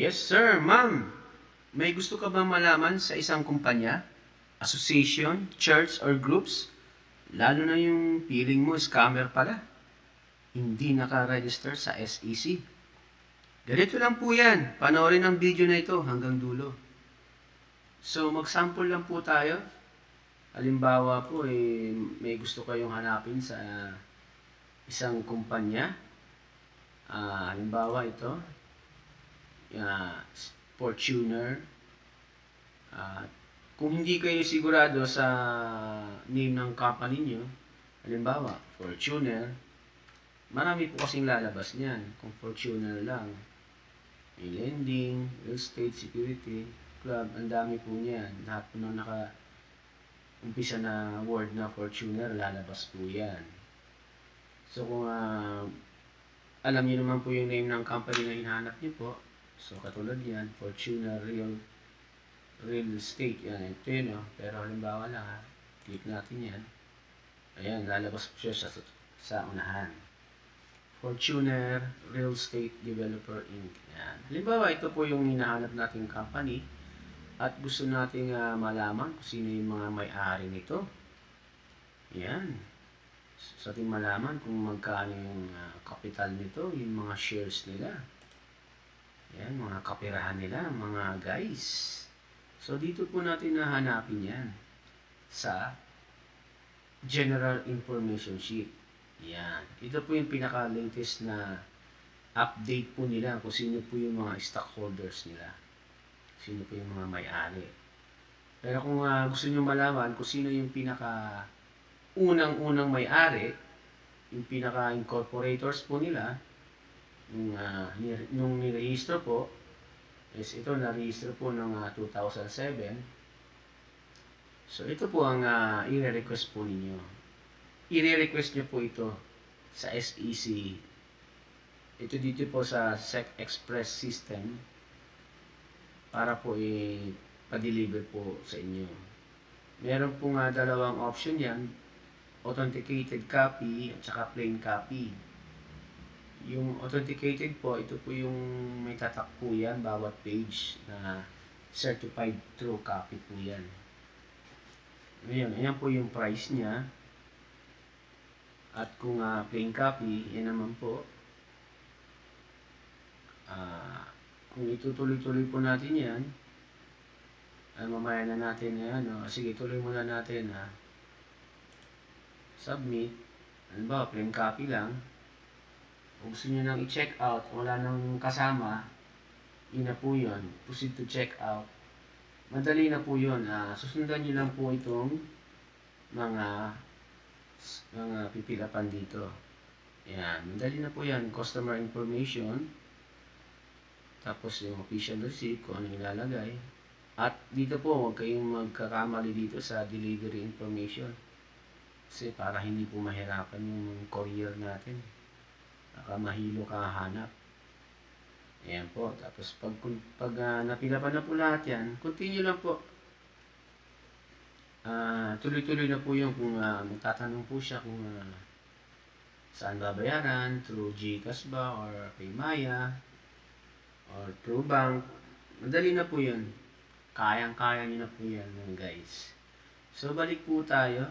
Yes, sir, ma'am. May gusto ka ba malaman sa isang kumpanya, association, church, or groups? Lalo na yung feeling mo scammer pala. Hindi naka-register sa SEC. Ganito lang po yan. Panoorin ang video na ito hanggang dulo. So, mag-sample lang po tayo. Halimbawa po, eh, may gusto kayong hanapin sa isang kumpanya. Ah, halimbawa ito, uh, Fortuner. Ah, kung hindi kayo sigurado sa name ng company nyo, halimbawa, Fortuner, marami po kasing lalabas niyan. Kung Fortuner lang, may lending, real estate, security, club, ang dami po niyan. Lahat po nang naka umpisa na word na Fortuner, lalabas po yan. So kung ah, alam niyo naman po yung name ng company na hinahanap niyo po, so katulad yan, Fortuner Real Real Estate, yan, ito yun oh. Pero halimbawa lang ha, click natin yan. Ayan, lalabas po siya sa, sa unahan. Fortuner Real Estate Developer Inc. Yan. Halimbawa, ito po yung hinahanap nating company at gusto nating ah, malaman kung sino yung mga may-ari nito. Yan. Sa ating malaman kung magkano yung ah, capital nito, yung mga shares nila. Yan, mga kapirahan nila, mga guys. So, dito po natin nahanapin yan sa General Information Sheet. Yan. Ito po yung pinaka-latest na update po nila kung sino po yung mga stockholders nila. Sino po yung mga may-ari. Pero kung ah, gusto nyo malaman kung sino yung pinaka unang-unang may-ari, yung pinaka-incorporators po nila, nung, uh, nung nirehistro po, is ito na-register po ng ah, 2007. So ito po ang uh, i-request po ninyo. I-request nyo po ito sa SEC. Ito dito po sa SEC Express System para po i-deliver po sa inyo. Meron po nga dalawang option yan, authenticated copy at saka plain copy. Yung authenticated po, ito po yung may tatak po yan, bawat page na certified true copy po yan. Ngayon, ayan po yung price niya. At kung uh, plain copy, yan naman po. Ah, kung itutuloy-tuloy po natin yan, ay mamaya na natin yan. No? Sige, tuloy muna natin ha. Submit. Ano ba, plain copy lang. Kung gusto nyo nang i-check out, wala nang kasama, yun na po yun. Proceed to check out. Madali na po yun. Ah, susundan nyo lang po itong mga mga pipilapan dito. Yan. Madali na po yan. Customer information. Tapos yung official receipt, kung ano ilalagay. At dito po, huwag kayong magkakamali dito sa delivery information. Kasi para hindi po mahirapan yung courier natin. Baka mahilo ka hanap. Ayan po. Tapos pag, pag uh, napila pa na po lahat yan, continue lang po. Ah, tuloy-tuloy na po yung kung uh, magtatanong po siya kung uh, saan babayaran, through GCash ba or Paymaya or through bank. Madali na po yun. Kayang-kaya nyo na po yan guys. So balik po tayo.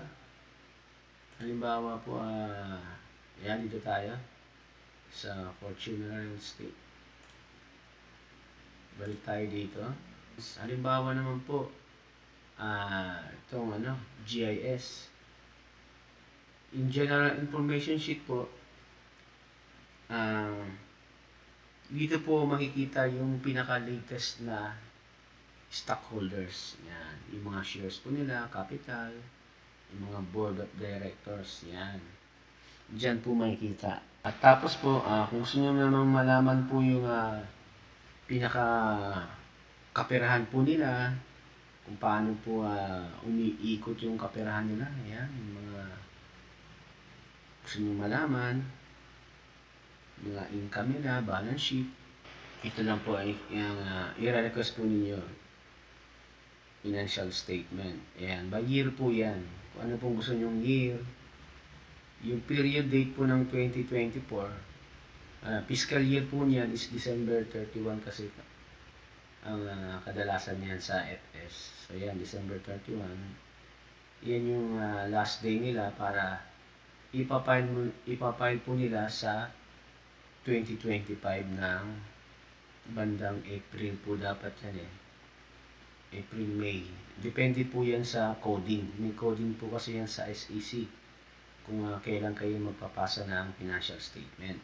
Halimbawa po, ah, uh, ayan dito tayo sa Fortuna Real Estate. Balik tayo dito. Halimbawa naman po, uh, itong ano, GIS. In general information sheet po, uh, dito po makikita yung pinaka-latest na stockholders. Yan. Yung mga shares po nila, capital, yung mga board of directors. Yan. Diyan po makikita. At tapos po, uh, kung gusto nyo naman malaman po yung uh, pinaka kaperahan po nila, kung paano po uh, umiikot yung kaperahan nila. Ayan, yung mga gusto nyo malaman, mga income nila, balance sheet. Ito lang po ay yung uh, i-request po ninyo financial statement. Ayan, by year po yan. Kung ano pong gusto nyong year, yung period date po ng 2024, uh, fiscal year po niyan is December 31 kasi ang ah, kadalasan niyan sa FS. So yan, December 31. Yan yung ah, last day nila para ipapile, mo- ipapile po nila sa 2025 ng bandang April po dapat yan eh. April, May. Depende po yan sa coding. May coding po kasi yan sa SEC kung ah, kailan kayo magpapasa ng financial statement.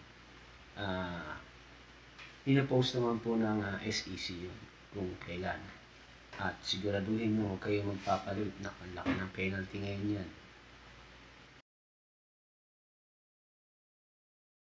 Ah, pinapost naman po ng ah, SEC yun kung kailan. At siguraduhin mo kayo magpapalit na ang laki ng penalty ngayon yan.